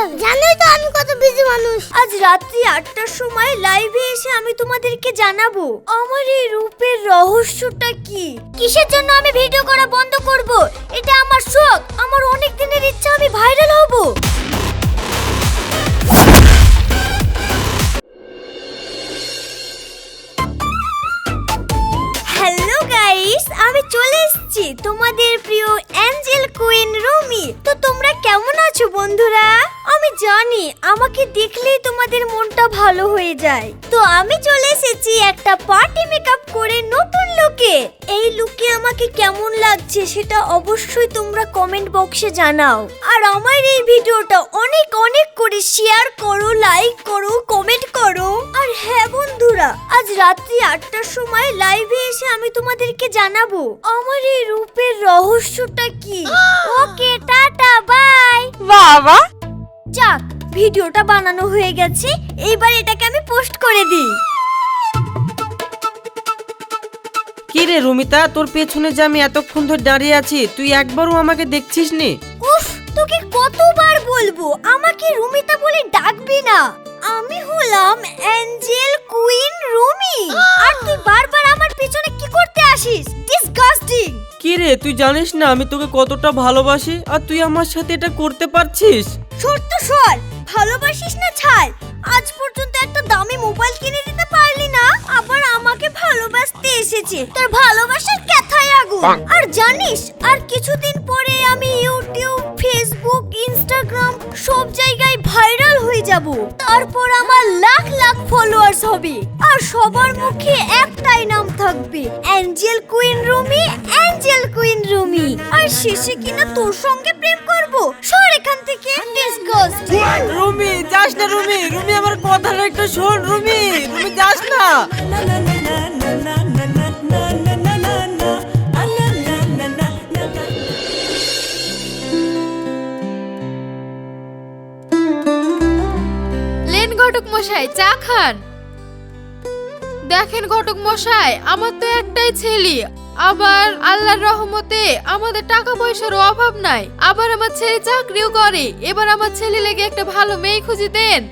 থাকে জানোই তো আমি কত বিজি মানুষ। আজ রাত্রি আটটার সময় লাইভে এসে আমি তোমাদেরকে জানাব, আমার এই রূপের রহস্যটা কি? কিসের জন্য আমি ভিডিও করা বন্ধ করব? এটা আমার শখ, আমার অনেক দিনের ইচ্ছা, আমি ভাইরাল হব। হ্যালো গাইস আমি চলে এসেছি তোমাদের প্রিয় অ্যাঞ্জেল কুইন রুমি। তো তোমরা কেমন আছো বন্ধুরা? আমি জানি আমাকে দেখলেই তোমাদের মনটা ভালো হয়ে যায়। তো আমি চলে এসেছি একটা পার্টি মেকআপ করে নতুন লুকে। এই লুকে আমাকে কেমন লাগছে সেটা অবশ্যই তোমরা কমেন্ট বক্সে জানাও। আর আমার এই ভিডিওটা অনেক অনেক করে শেয়ার করো লাইক করো কমেন্ট করো। আর হ্যাঁ বন্ধুরা আজ রাত্রি আটটার সময় লাইভে এসে আমি তোমাদেরকে জানাব আমার এই রূপের রহস্যটা কি? Okay tata bye! বাবা! যাক ভিডিওটা বানানো হয়ে গেছে এইবার এটাকে আমি পোস্ট করে দিই। কি রে রুমিতা তোর পেছনে যে আমি এতক্ষণ ধরে দাঁড়িয়ে আছি তুই একবারও আমাকে দেখছিস নি উফ তোকে কতবার বলব আমাকে রুমিতা বলে ডাকবি না। আমি হলাম অ্যাঞ্জেল কুইন রুমি। আর তুই বারবার আমার পিছনে কি করতে আসিস? ডিসগাস্টিং কি রে? তুই জানিস না আমি তোকে কতটা ভালোবাসি? আর তুই আমার সাথে এটা করতে পারছিস? ছোট্ট সর ভালোবাসিস না ছাড়। আজ পর্যন্ত একটা দামি মোবাইল কিনে দিতে পারলি না, আবার আমাকে ভালোবাসতে এসেছে। তোর ভালোবাসার আর জানিস আর কিছুদিন পরে আমি ইউটিউব ফেসবুক ইনস্টাগ্রাম সব জায়গায় ভাইরাল হয়ে যাব। তারপর আমার লাখ লাখ ফলোয়ার্স হবে। আর সবার মুখে একটাই নাম থাকবে angel queen Rumi angel queen Rumi আর শেষে কিনা তোর সঙ্গে প্রেম করব? সর এখান থেকে ডিসগাস্ট রুমি যাস না রুমি রুমি আমার কথাটা একটু শোন রুমি রুমি যাস না ঘটক মশাই, চা খান। দেখেন ঘটক মশাই, আমার তো একটাই ছেলে। আবার আল্লাহর রহমতে আমাদের টাকা পয়সার অভাব নাই। আবার আমার ছেলে চাকরিও করে। এবার আমার ছেলে লেগে একটা ভালো মেয়ে খুঁজে দেন।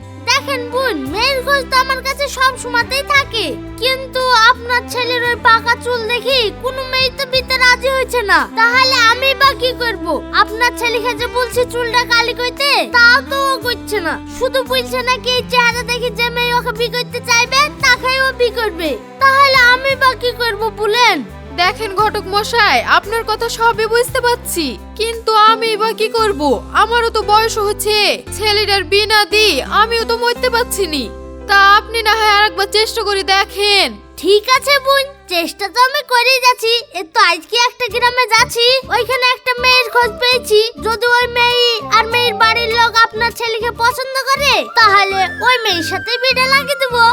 দেখেন বোন মেয়ের খোঁজ তো আমার কাছে সব সময়তেই থাকে। কিন্তু আপনার ছেলের ওই পাকা চুল দেখি কোনো মেয়ে তো বিতে রাজি হয়েছে না। তাহলে আমি বা কি করব? আপনার ছেলেকে যে বলছি চুলটা কালি কইতে তাও তো ও করছে না। শুধু বলছে না কি চেহারা দেখি যে মেয়ে ওকে বি করতে চাইবে, তাকেই ও বি করবে। তাহলে আমি বা কি করব বলেন? দেখেন ঘটক মশাই আপনার কথা সবই বুঝতে পারছি। কিন্তু আমি বা কি করব? আমারও তো বয়স হচ্ছে। ছেলেটার বিনা দি আমিও তো মরতে পারছি নি। তা আপনি না হয় আরেকবার চেষ্টা করে দেখেন। ঠিক আছে বোন চেষ্টা তো আমি করেই যাচ্ছি। এ তো আজকে একটা গ্রামে যাচ্ছি ওইখানে একটা মেয়ের খোঁজ পেয়েছি। যদি ওই মেয়ে আর মেয়ের বাড়ির লোক আপনার ছেলেকে পছন্দ করে তাহলে ওই মেয়ের সাথে বিয়ে লাগিয়ে দেবো।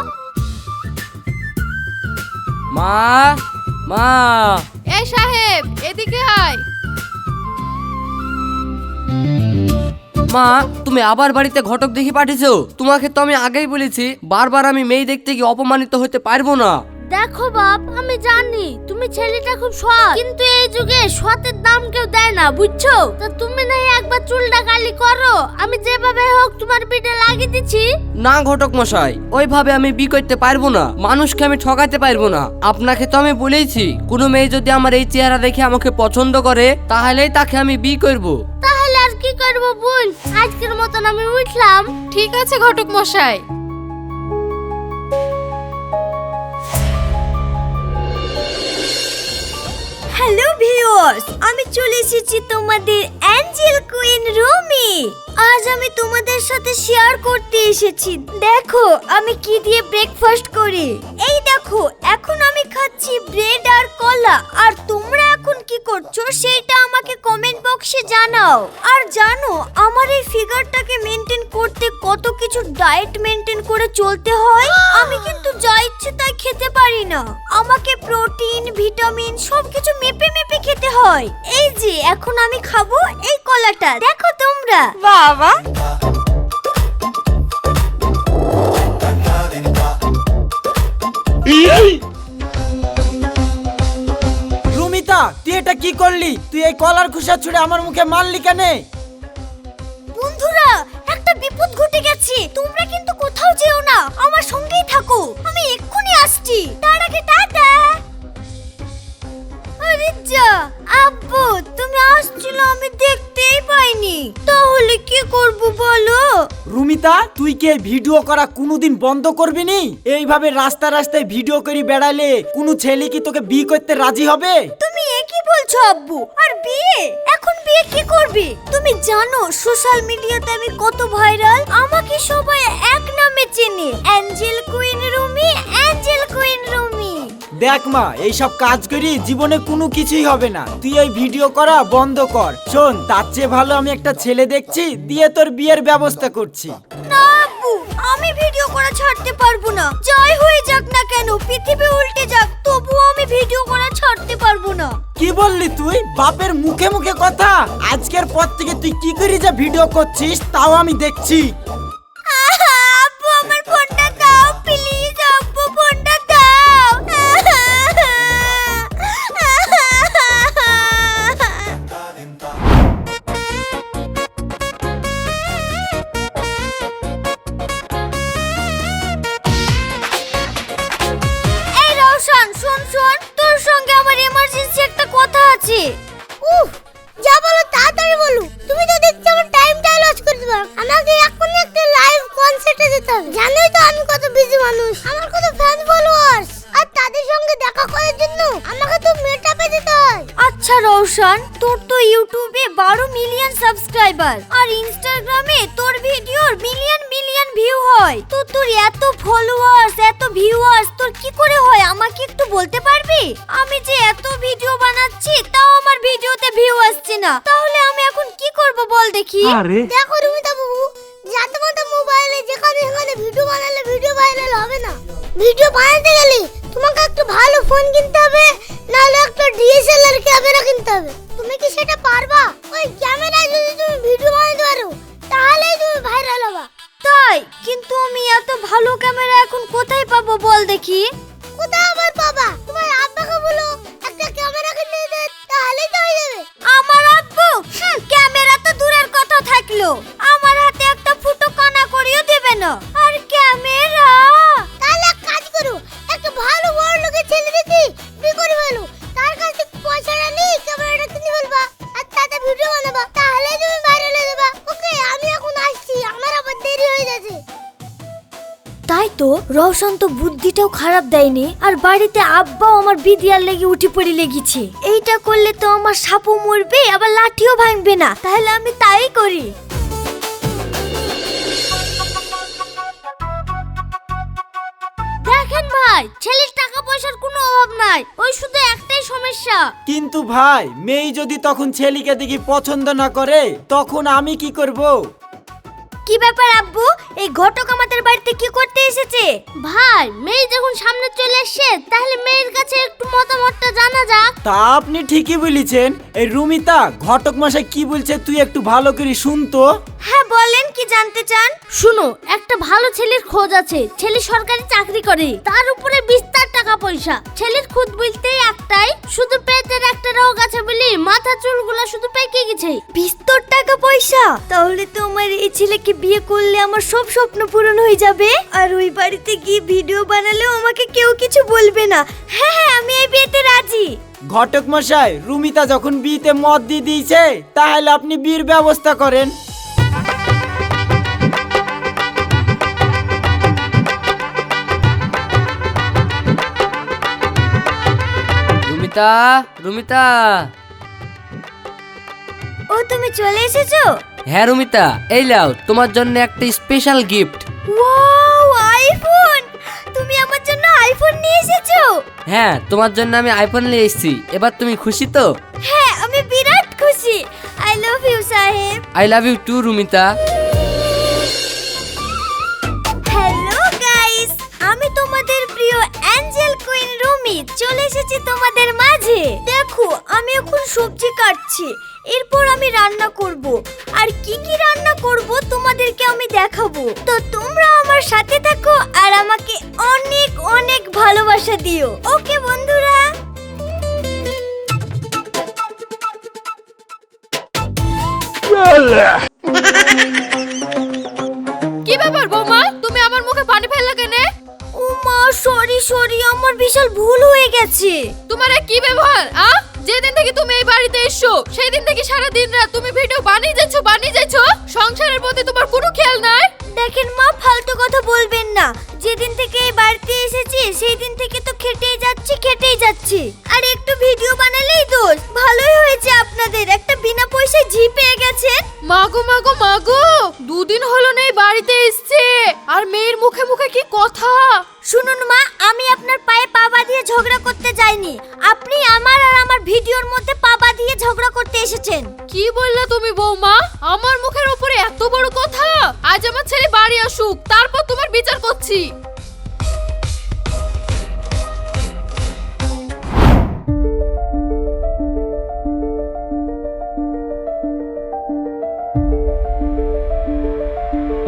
মা মা। এই সাহেব এদিকে আয়। মা তুমি আবার বাড়িতে ঘটক দেখি পাঠিয়েছো? তোমাকে তো আমি আগেই বলেছি বারবার আমি মেয়ে দেখতে গিয়ে অপমানিত হতে পারব না। দেখো বাপ আমি জানি তুমি ছেলেটা খুব সৎ কিন্তু এই যুগে সতের দাম কেউ দেয় না বুঝছ? তা তুমি না একবার চুলটা কালি করো আমি যেভাবে হোক তোমার পিঠে লাগিয়ে দিচ্ছি। না ঘটক মশাই ওইভাবে আমি বি করতে পারব না মানুষকে আমি ঠকাতে পারব না। আপনাকে তো আমি বলেইছি কোনো মেয়ে যদি আমার এই চেহারা দেখে আমাকে পছন্দ করে তাহলেই তাকে আমি বি করব। তাহলে আর কি করব বোন আজকের মতন আমি উঠলাম। ঠিক আছে ঘটক মশাই। হ্যালো ভিউয়ার্স, আমি চলে এসেছি তোমাদের অ্যাঞ্জেল কুইন রুমি। আজ আমি তোমাদের সাথে শেয়ার করতে এসেছি। দেখো, আমি কি দিয়ে ব্রেকফাস্ট করি। এই দেখো, এখন আমি খাচ্ছি ব্রেড আর কলা। আর তোমরা এখন কি করছ সেটা আমাকে কমেন্ট বক্সে জানাও। আর জানো, আমার এই ফিগারটাকে মেনটেন করতে কত কিছু ডায়েট মেনটেন করে চলতে হয়? পারি না। আমাকে প্রোটিন ভিটামিন সবকিছু মেপে মেপে খেতে হয়। এই যে এখন আমি খাব এই কলাটা। দেখো তোমরা। বাবা। রুমিতা তুই এটা কি করলি? তুই এই কলার খুশা ছুড়ে আমার মুখে মারলি কেন? বন্ধুরা একটা বিপদ ঘটে গেছে। তোমরা কিন্তু কোথাও যেও না। আমার সঙ্গেই থাকো। আমি আসছি। তার আগে টাটা। আরে যা আব্বু তুমি আসছিল আমি দেখতেই পাইনি। তাহলে কি করব বলো? রুমিতা তুই কে ভিডিও করা কোনোদিন বন্ধ করবি নি? এইভাবে রাস্তা রাস্তায় ভিডিও করে বেড়ালে কোনো ছেলে কি তোকে বিয়ে করতে রাজি হবে? তুমি কি বলছো আব্বু? আর বিয়ে? এখন বিয়ে কি করবে? তুমি জানো সোশ্যাল মিডিয়াতে আমি কত ভাইরাল। আমাকে সবাই এক নামে চেনে। Angel queen Rumi angel queen Rumi. দেখ মা এইসব কাজ করি জীবনে কোনো কিছুই হবে না। তুই এই ভিডিও করা বন্ধ কর। শোন তার চেয়ে ভালো আমি একটা ছেলে দেখছি দিয়ে তোর বিয়ের ব্যবস্থা করছি। না আমি ভিডিও করা ছাড়তে পারব না। যাই হয়ে যাক না কেন পৃথিবী উল্টে যাক তবুও আমি ভিডিও করা ছাড়তে পারব না। কি বললি তুই? বাপের মুখে মুখে কথা। আজকের পর থেকে তুই কি করে যা ভিডিও করছিস তাও আমি দেখছি। আহা, আব্বু আমার ফোনটা আছে উফ, যা বলো তাড়াতাড়ি বলো। তুমি তো দেখছি আমার টাইমটা লস করতে পারো। আমাকে এখন একটা লাইভ কনসার্টে যেতে হবে। জানোই তো আমি কত বিজি মানুষ। আমার কত ফ্যান ফলোয়ার্স আর তাদের সঙ্গে দেখা করার জন্য আমাকে তো মেটাপে যেতে হয়। আচ্ছা রওশন তোর তো ইউটিউবে বারো মিলিয়ন সাবস্ক্রাইবার আর ইনস্টাগ্রামে তোর ভিডিওর মিলিয়ন মিলিয়ন ভিউ হয়। তো তোর এত ফলোয়ার্স এত ভিউয়ার্স তোর কি করে হয়? আমাকে একটু বলতে পারবি? আমি যে এত ভিডিও বানাচ্ছি তাও আমার ভিডিওতে ভিউ আসছে না। তাহলে আমি এখন কি করব বল দেখি? আরে। দেখো রুমিতা বাবু যাতে মতো মোবাইলে যেখানে সেখানে ভিডিও বানালে ভিডিও ভাইরাল হবে না। ভিডিও বানাতে গেলে তোমাকে একটু ভালো ফোন কিনতে হবে নাহলে একটা ডিএসএলআর ক্যামেরা কিনতে হবে। তুমি কি সেটা পারবা? ওই ক্যামেরায় যদি তুমি ভিডিও বানাতে পারো তাহলেই তুমি ভাইরাল হবা। তাই? কিন্তু আমি এত ভালো ক্যামেরা এখন কোথায় পাবো বল দেখি? কোথায় আবার পাবা? তোমার আব্বাকে বলো একটা ক্যামেরা কিনে দে তাহলেই তো আমার আব্বু? ক্যামেরা তো দূরের কথা থাকল। আমার হাতে একটা ফুটো কানা করিও দেবে না। রওশন তো বুদ্ধিটাও খারাপ দেয়নি, আর বাড়িতে আব্বাও আমার বিদিয়ার লেগে উঠে পড়ে লেগেছে। এইটা করলে তো আমার সাপও মরবে, আবার লাঠিও ভাঙবে না, তাহলে আমি তাই করি। দেখেন ভাই, ছেলের টাকা পয়সার কোনো অভাব নাই, ওই শুধু একটাই সমস্যা। কিন্তু ভাই, মেয়ে যদি তখন ছেলেকে দেখি পছন্দ না করে, তখন আমি কি করব? কি ব্যাপার আব্বু? এই ঘটক আমাদের বাড়িতে কি করতে এসেছে? ভাই মেয়ে যখন সামনে চলে এসেছে তাহলে মেয়ের কাছে একটু মতামতটা জানা যাক। তা আপনি ঠিকই বলেছেন। এই রুমিতা ঘটক মশাই কি বলছে তুই একটু ভালো করে শুনতো হ্যাঁ বলেন কি জানতে চান? শুনো একটা ভালো ছেলের খোঁজ আছে। ছেলে সরকারি চাকরি করে। তার উপরে বিস্তার টাকা পয়সা ছেলের খুদ বলতে একটাই শুধু পেটের একটা রোগ আছে বলি মাথা চুলগুলো শুধু পেকে গেছে। বিস্তর পয়সা? তাহলে তো আমার এই ছেলেকে বিয়ে করলে আমার সব স্বপ্ন পূরণ হয়ে যাবে? আর ওই বাড়িতে গিয়ে ভিডিও বানালেও আমাকে কেউ কিছু বলবে না। হ্যাঁ হ্যাঁ আমি এই বিয়েতে রাজি। ঘটক মশাই রুমিতা যখন বিয়েতে মত দিয়ে দিয়েছে তাহলে আপনি বিয়ের ব্যবস্থা করেন। রুমিতা রুমিতা। ও তুমি চলে এসেছ? হ্যাঁ রুমিতা। এই লাও তোমার জন্য একটা স্পেশাল গিফট ওয়াও আইফোন! তুমি আমার জন্য আইফোন নিয়ে এসেছ? হ্যাঁ তোমার জন্য আমি আইফোন নিয়ে এসেছি। এবার তুমি খুশি তো? হ্যাঁ আমি বিরাট খুশি। আই লাভ ইউ সাহেব। I love you too Rumita. Hello guys আমি তোমাদের প্রিয় অ্যাঞ্জেল কুইন রুমি। চলে এসেছি তোমাদের মাঝে। দেখো আমি এখন সবজি কাটছি। এরপর আমি রান্না করব। আর কি কি রান্না করব তোমাদেরকে আমি দেখাবো। তো তোমরা আমার সাথে থাকো আর আমাকে অনেক অনেক ভালোবাসা দিও। ওকে বন্ধুরা? আমার মুখে পানি ফেললে কেনে? ও মা সরি সরি আমার বিশাল ভুল হয়ে গেছে। তোমার কি ব্যবহার আ? যেদিন থেকে তুমি এই বাড়িতে এসছো সেই দিন থেকে সারা দিন রাত তুমি ভিডিও বানিয়ে যাচ্ছ বানিয়ে যাচ্ছ। সংসারের প্রতি তোমার কোনো খেয়াল নাই? দেখেন মা, ফালতু কথা বলবেন না। যেদিন থেকে এই বাড়িতে এসেছি সেই দিন থেকে তো খেটেই যাচ্ছি খেটেই যাচ্ছি। আর একটু ভিডিও বানালেই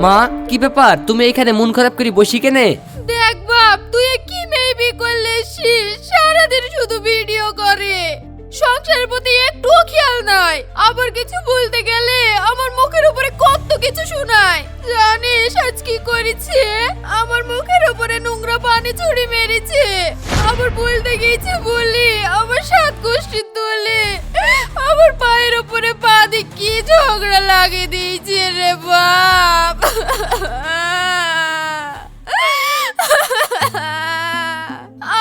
মা, কি ব্যাপার? তুমি এখানে মন খারাপ করে বসি কেনে? দেখ বাপ, তুই কি মেয়ে করলে? সারাদিন শুধু ভিডিও করে? সংসারের প্রতি একটু খেয়াল নাই। আবার কিছু বলতে গেলে আমার মুখের উপরে কত কিছু শোনায়। জানিস আজ কি করেছে? আমার মুখের উপরে নোংরা পানি ছুড়ে মেরেছে। আবার বলতে গিয়েছে বলি আমার সাত গোষ্ঠী তোলে আমার পায়ের উপরে পা দিয়ে কি ঝগড়া লাগিয়ে দিয়েছে রে বাপ।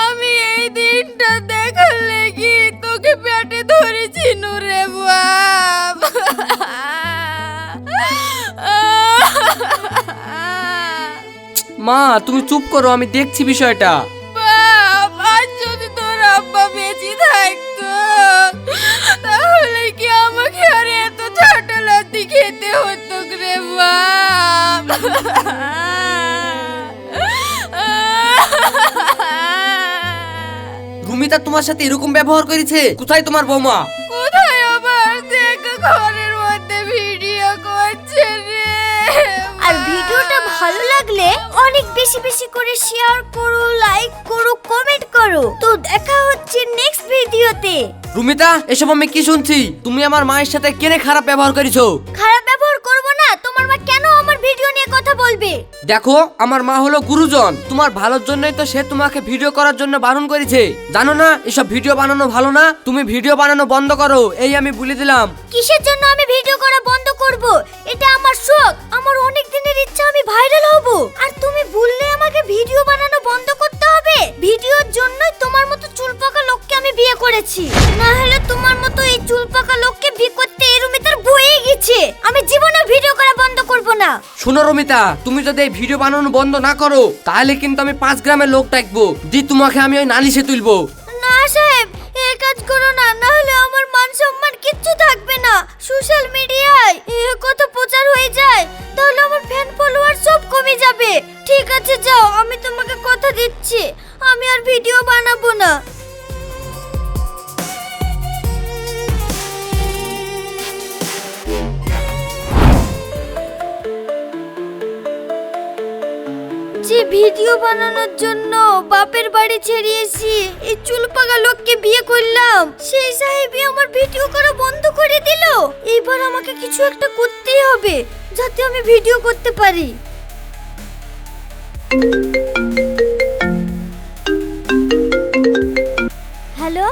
আমি এই দিনটা দেখার লেগে তোকে পেটে ধরেছি নুরে বাপ। মা, তুমি চুপ করো, আমি দেখছি বিষয়টা। রুমিতা তোমার সাথে এরকম ব্যবহার করেছে? কোথায় তোমার বৌমা? কোথায় আবার? দেখ ঘরের মধ্যে ভিডিও করছে রে। আর ভিডিওটা ভালো লাগলে অনেক বেশি বেশি করে শেয়ার করো লাইক করো কমেন্ট করো। তো দেখা হচ্ছে নেক্সট ভিডিওতে রুমিতা এসব আমি কি শুনছি? তুমি আমার মায়ের সাথে কেনে খারাপ ব্যবহার করেছ? খারাপ ব্যবহার ভিডিও নিয়ে কথা বলবে। দেখো আমার মা হলো গুরুজন। তোমার ভালোর জন্যই তো সে তোমাকে ভিডিও করার জন্য বারণ করেছে। জানো না এসব ভিডিও বানানো ভালো না? তুমি ভিডিও বানানো বন্ধ করো এই আমি বলে দিলাম। কিসের জন্য আমি ভিডিও করা বন্ধ করব? এটা আমার শখ। আমার অনেক দিনের ইচ্ছা আমি ভাইরাল হব। আর তুমি বললে আমাকে ভিডিও বানানো বন্ধ করতে হবে? ভিডিওর জন্যই তোমার মতো চুল পাকা লোককে আমি বিয়ে করেছি। না হলে তোমার মতো এই চুল পাকা লোককে না। শোনো রমিতা তুমি যদি এই ভিডিও বানানো বন্ধ না করো তাহলে কিন্তু আমি পাঁচ গ্রামের লোক ডাকবো দি তোমাকে আমি ওই নালিশে তুলবো। না সাহেব এই কাজ করো না না হলে আমার মান সম্মান কিচ্ছু থাকবে না। সোশ্যাল মিডিয়ায় এ কত প্রচার হয়ে যায় তাহলে আমার ফ্যান ফলোয়ার সব কমে যাবে। ঠিক আছে যাও আমি তোমাকে কথা দিচ্ছি। আমি আর ভিডিও বানাবো না। ভিডিও বানানোর জন্য বাপের বাড়ি ছেড়িয়েছি। এই চুল পাকা লোককে বিয়ে করলাম। সেই সাহেবই আমার ভিডিও করা বন্ধ করে দিল। এইবার আমাকে কিছু একটা করতেই হবে যাতে আমি ভিডিও করতে পারি। হ্যালো?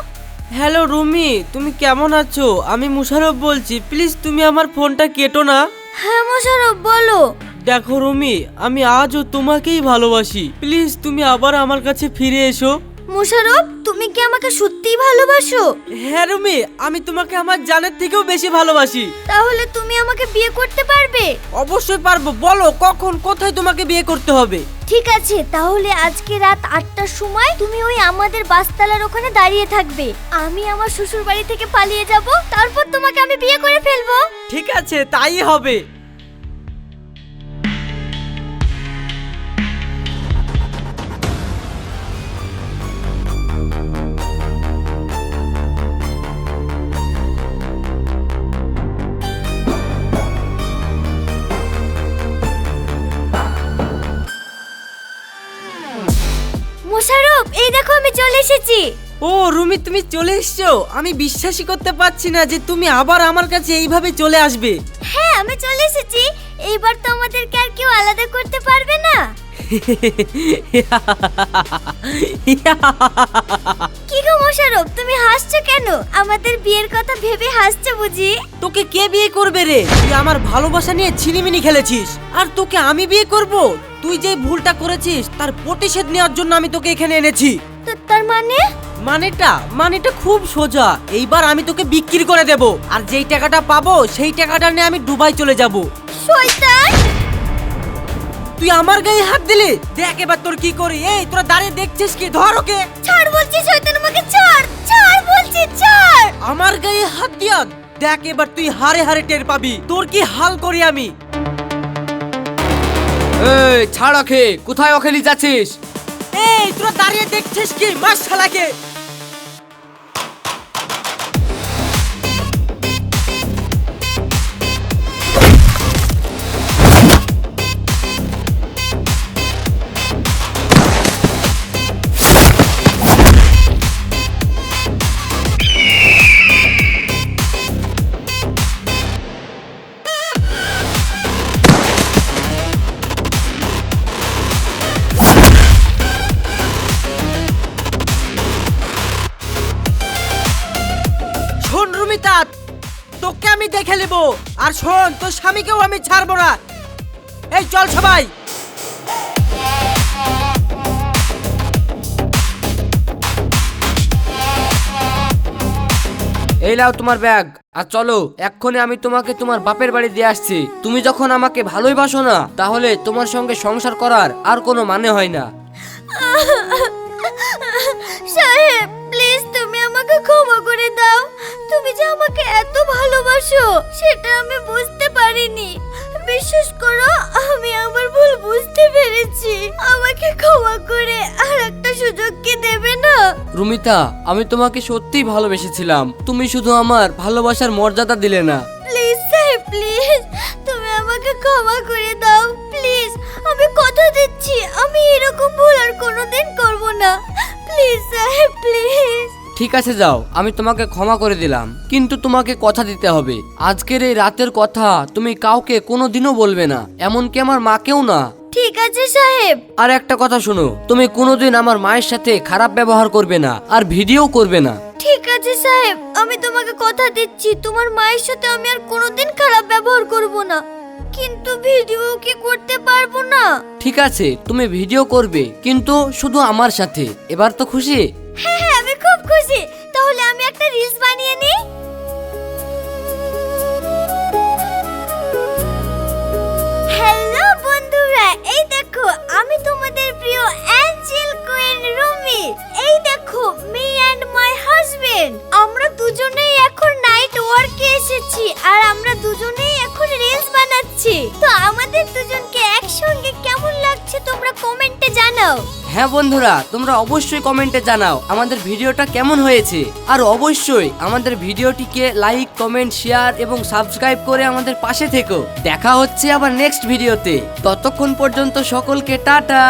হ্যালো রুমি তুমি কেমন আছো? আমি মুশারফ বলছি। প্লিজ তুমি আমার ফোনটা কেটো না। হ্যাঁ মোশারফ বলো। দেখো রুমি আমি আজও তোমাকেই ভালোবাসি। প্লিজ তুমি আবার আমার কাছে ফিরে এসো। মোশারফ তুমি কি আমাকে সত্যিই ভালোবাসো? হ্যাঁ রুমি আমি তোমাকে আমার জানের থেকেও বেশি ভালোবাসি। তাহলে তুমি আমাকে বিয়ে করতে পারবে? অবশ্যই পারব। বলো কখন কোথায় তোমাকে বিয়ে করতে হবে? ঠিক আছে তাহলে আজকে রাত আটটার সময় তুমি ওই আমাদের বাসতলার ওখানে দাঁড়িয়ে থাকবে। আমি আমার শ্বশুর বাড়ি থেকে পালিয়ে যাব তারপর তোমাকে আমি বিয়ে করে ফেলব। ঠিক আছে তাই হবে। চলে এসেছি। ও রুমি তুমি চলে এসছো। আমি বিশ্বাসই করতে পারছি না যে তুমি আবার আমার কাছে এইভাবে চলে আসবে। হ্যাঁ আমি চলে এসেছি। এইবার তো আমাদেরকে আর কেউ আলাদা করতে পারবে না। কি গো মোশারফ তুমি হাসছো কেন? আমাদের বিয়ের কথা ভেবে হাসছো বুঝি? তোকে কে বিয়ে করবে রে? তুই আমার ভালোবাসা নিয়ে ছিনিমিনি খেলেছিস। আর তোকে আমি বিয়ে করব? তুই যে ভুলটা করেছিস তার প্রতিশোধ নেওয়ার জন্য আমি তোকে এখানে এনেছি। তার মানে? মানেটা? মানেটা খুব সোজা। এইবার আমি তোকে বিক্রি করে দেব। আর যেই টাকাটা পাবো সেই টাকাটা নিয়ে আমি দুবাই চলে যাব। শয়তান! তুই আমার গায়ে হাত দিলি? দেখ এবার তোর কি করি। এই তোরা দাঁড়িয়ে দেখছিস কি? ধর ওকে। ছাড় বলছি শয়তান আমাকে ছাড়! ছাড় বলছি ছাড়! আমার গায়ে হাত দিয়া দেখ এবার তুই হারে হারে টের পাবি। তোর কি হাল করি আমি? এই ছাড় ওকে। কোথায় ওকে নিয়ে যাচ্ছিস? এই তোরা দাঁড়িয়ে দেখছিস কি? মাস শালাকে দেখে নেব আর শোন তোর স্বামীকেও আমি ছাড়বো না। এই চল সবাই। এই নাও তোমার ব্যাগ। আর চলো এক্ষণে আমি তোমাকে তোমার বাপের বাড়ি দিয়ে আসছি। তুমি যখন আমাকে ভালোই বাসো না তাহলে তোমার সঙ্গে সংসার করার আর কোনো মানে হয় না। ভালোবাসো সেটা আমি বুঝতে পারিনি। বিশ্বাস করো আমি আমার ভুল বুঝতে পেরেছি। আমাকে ক্ষমা করে আর একটা সুযোগ কি দেবে না? রুমিতা আমি তোমাকে সত্যিই ভালোবেসেছিলাম। তুমি শুধু আমার ভালোবাসার মর্যাদা দিলে না। প্লিজ সাহেব প্লিজ। তুমি আমাকে ক্ষমা করে দাও প্লিজ। আমি কথা দিচ্ছি আমি এরকম ভুল আর কোনোদিন করব না। প্লিজ সাহেব প্লিজ। ঠিক আছে যাও। আমি তোমাকে ক্ষমা করে দিলাম। কিন্তু তোমাকে কথা দিতে হবে। আজকের এই রাতের কথা তুমি কাউকে কোনো দিনও বলবে না। এমনকি আমার মাকেও না। ঠিক আছে সাহেব। আর একটা কথা শোনো। তুমি কোনোদিন আমার মায়ের সাথে খারাপ ব্যবহার করবে না আর ভিডিও করবে না। ঠিক আছে সাহেব। আমি তোমাকে কথা দিচ্ছি। তোমার মায়ের সাথে আমি আর কোনোদিন খারাপ ব্যবহার করব না। কিন্তু ভিডিও কি করতে পারব না? ঠিক আছে তুমি ভিডিও করবে। কিন্তু শুধু আমার সাথে। এবার তো খুশি? হ্যাঁ হ্যাঁ আমি খুব খুশি। তাহলে আমি একটা রিলস বানিয়ে নিই। হ্যালো বন্ধুরা, এই দেখো, আমি তোমাদের প্রিয় অ্যাঞ্জেল কুইন রুমি। এই দেখো, মি অ্যান্ড মাই হাজবেন্ড। আমরা দুজনেই এখন নাইট ওয়ার্কে এসেছি, আর আমরা দুজনেই এখন রিলস বানাচ্ছি। তো আমাদের দুজনকে একসঙ্গে কেমন লাগছে তোমরা কমেন্টে জানাও। হ্যাঁ বন্ধুরা, তোমরা অবশ্যই কমেন্টে জানাও আমাদের ভিডিওটা কেমন হয়েছে। আর অবশ্যই আমাদের ভিডিওটিকে লাইক, কমেন্ট, শেয়ার এবং সাবস্ক্রাইব করে আমাদের পাশে থেকো। দেখা হচ্ছে আবার নেক্সট ভিডিওতে। ততক্ষণ পর্যন্ত সকলকে টাটা।